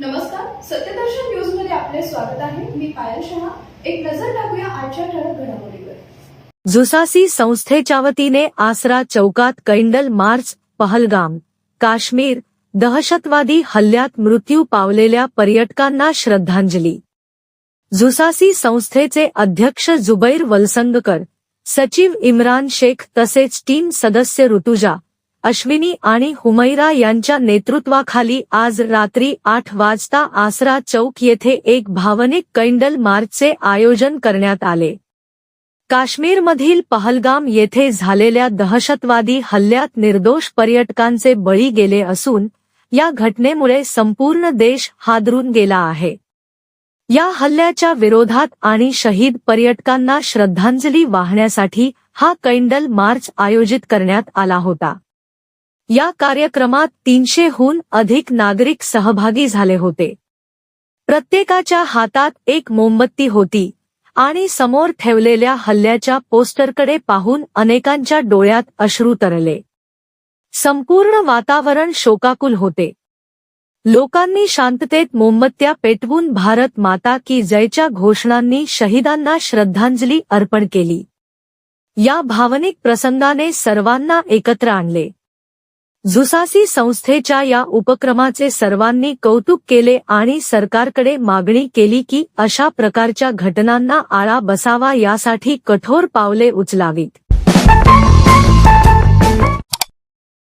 नमस्कार सत्यदर्शन न्यूजमध्ये आपले स्वागत आहे. मी पायल शहा. एक नजर टाकूया आजच्या ठळक घडामोडीवर. झुसासी संस्थेच्या वतीने आसरा चौकात कैंडल मार्च पहलगाम काश्मीर दहशतवादी हल्ल्यात मृत्यू पावलेल्या पर्यटकांना श्रद्धांजली. झुसासी संस्थेचे अध्यक्ष जुबैर वलसंगकर सचिव इम्रान शेख तसेच टीम सदस्य ऋतुजा अश्विनी आणि हुमैरा यांच्या नेतृत्वाखाली आज रात्री आठ वाजता आसरा चौक येथे एक भावनिक कैंडल मार्चचे आयोजन करण्यात आले. काश्मीरमधील पहलगाम येथे झालेल्या दहशतवादी हल्ल्यात निर्दोष पर्यटकांचे बळी गेले असून या घटनेमुळे संपूर्ण देश हादरून गेला आहे. या हल्ल्याच्या विरोधात आणि शहीद पर्यटकांना श्रद्धांजली वाहण्यासाठी हा कैंडल मार्च आयोजित करण्यात आला होता. या कार्यक्रमात तीनशेहून अधिक नागरिक सहभागी झाले होते. प्रत्येकाच्या हातात एक मोमबत्ती होती आणि समोर ठेवलेल्या हल्ल्याच्या पोस्टरकडे पाहून अनेकांच्या डोळ्यात अश्रू तरले. संपूर्ण वातावरण शोकाकुल होते. लोकांनी शांततेत मोमबत्त्या पेटवून भारत माता की जयच्या घोषणांनी शहीदांना श्रद्धांजली अर्पण केली. या भावनिक प्रसंगाने सर्वांना एकत्र आणले. झुसासी संस्थेच्या या उपक्रमाचे सर्वांनी कौतुक केले आणि सरकारकडे मागणी केली की अशा प्रकारच्या घटनांना आळा बसावा यासाठी कठोर पावले उचलावीत.